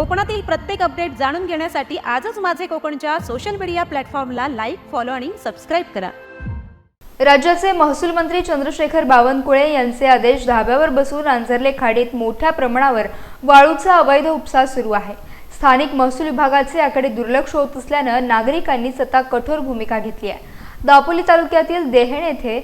कोकणातील प्रत्येक अपडेट जाणून घेण्यासाठी आजच माझे कोकणच्या सोशल मीडिया प्लॅटफॉर्मला लाईक फॉलो आणि सबस्क्राईब करा. राज्याचे महसूल मंत्री चंद्रशेखर बावनकुळे यांचे आदेश धाब्यावर बसून रांजर्ले खाडीत मोठ्या प्रमाणावर वाळूचा अवैध उपसा सुरू आहे. स्थानिक महसूल विभागाचे याकडे दुर्लक्ष होत असल्यानं नागरिकांनी स्वतः कठोर भूमिका घेतली आहे. दापोली तालुक्यातील देहण येथे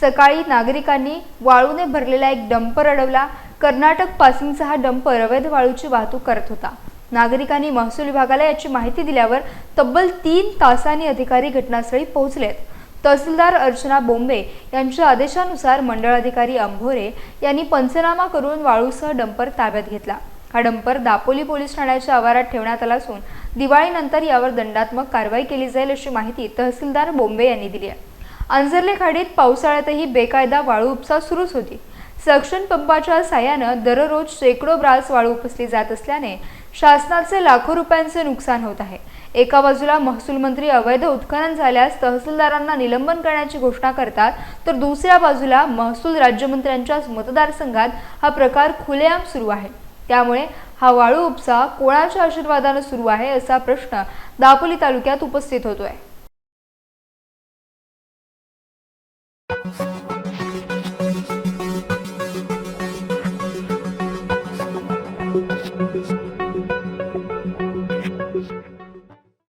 सकाळी नागरिकांनी वाळूने भरलेला एक डंपर अडवला. कर्नाटक पासिंगचा हा डंपर अवैध वाळूची वाहतूक करत होता. नागरिकांनी महसूल विभागाला याची माहिती दिल्यावर तब्बल तीन तासांनी अधिकारी घटनास्थळी पोहोचलेत तहसीलदार अर्चना बोंबे यांच्या आदेशानुसार मंडळाधिकारी अंभोरे यांनी पंचनामा करून वाळूसह डंपर ताब्यात घेतला. हा डंपर दापोली पोलीस ठाण्याच्या आवारात ठेवण्यात आला असून दिवाळीनंतर यावर दंडात्मक कारवाई केली जाईल अशी माहिती तहसीलदार बोंबे यांनी दिली आहे. अंजर्ले खाडीत पावसाळ्यातही बेकायदा वाळू उपसा सुरूच होती. सक्शन पंपाच्या साह्यानं दररोज शेकडो ब्रास वाळू उपसली जात असल्याने शासनाचे लाखो रुपयांचे नुकसान होत आहे. एका बाजूला महसूल मंत्री अवैध उत्खनन झाल्यास तहसीलदारांना निलंबन करण्याची घोषणा करतात तर दुसऱ्या बाजूला महसूल राज्यमंत्र्यांच्याच मतदारसंघात हा प्रकार खुलेआम सुरू आहे. त्यामुळे हा वाळू उपसा कोणाच्या आशीर्वादानं सुरू आहे असा प्रश्न दापोली तालुक्यात उपस्थित होतोय. Thank you.